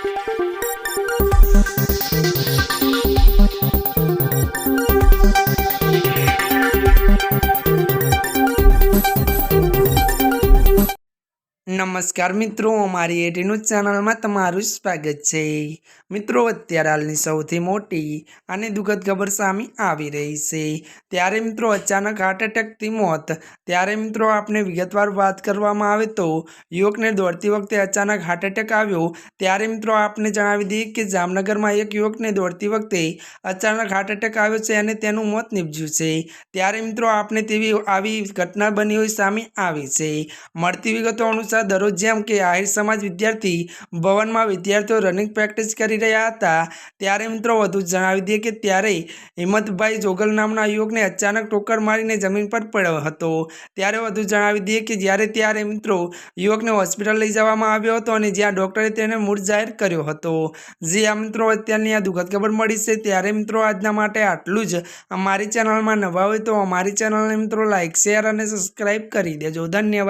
Thank you. નમસ્કાર મિત્રો, અમારી એટી ચેનલમાં તમારું સ્વાગત છે. મિત્રો, અત્યારે હાલની સૌથી મોટી અને દુઃખદ ખબર સામે આવી રહી છે. ત્યારે મિત્રો, અચાનક હાર્ટ એટેકથી મોત. ત્યારે મિત્રો આપણે વિગતવાર વાત કરવામાં આવે તો, યુવકને દોડતી વખતે અચાનક હાર્ટ એટેક આવ્યો. ત્યારે મિત્રો, આપને જણાવી દઈએ કે જામનગરમાં એક યુવકને દોડતી વખતે અચાનક હાર્ટ એટેક આવ્યો છે અને તેનું મોત નીપજ્યું છે. ત્યારે મિત્રો, આપને તેવી આવી ઘટના બની હોય સામે આવી છે. મળતી વિગતો અનુસાર દરરોજ જેમ કે આહિર સમાજ વિદ્યાર્થી ભવનમાં વિદ્યાર્થીઓ રનિંગ પ્રેક્ટિસ કરી રહ્યા હતા, ત્યારે મિત્રો વધુ જણાવી દઈએ કે ત્યારે હિંમતભાઈ જોગલ નામના યુવકને અચાનક ટોકર મારીને જમીન પર પડ્યો હતો. ત્યારે વધુ જણાવી દઈએ કે જ્યારે ત્યારે મિત્રો યુવકને હોસ્પિટલ લઈ જવામાં આવ્યો હતો અને જ્યાં ડૉક્ટરે તેને મૂળ જાહેર કર્યો હતો. જે આ મિત્રો અત્યારની આ દુઃખદ ખબર મળી છે, ત્યારે મિત્રો આજના માટે આટલું જ. અમારી ચેનલમાં નવા હોય તો અમારી ચેનલને મિત્રો લાઇક શેર અને સબસ્ક્રાઈબ કરી દેજો. ધન્યવાદ.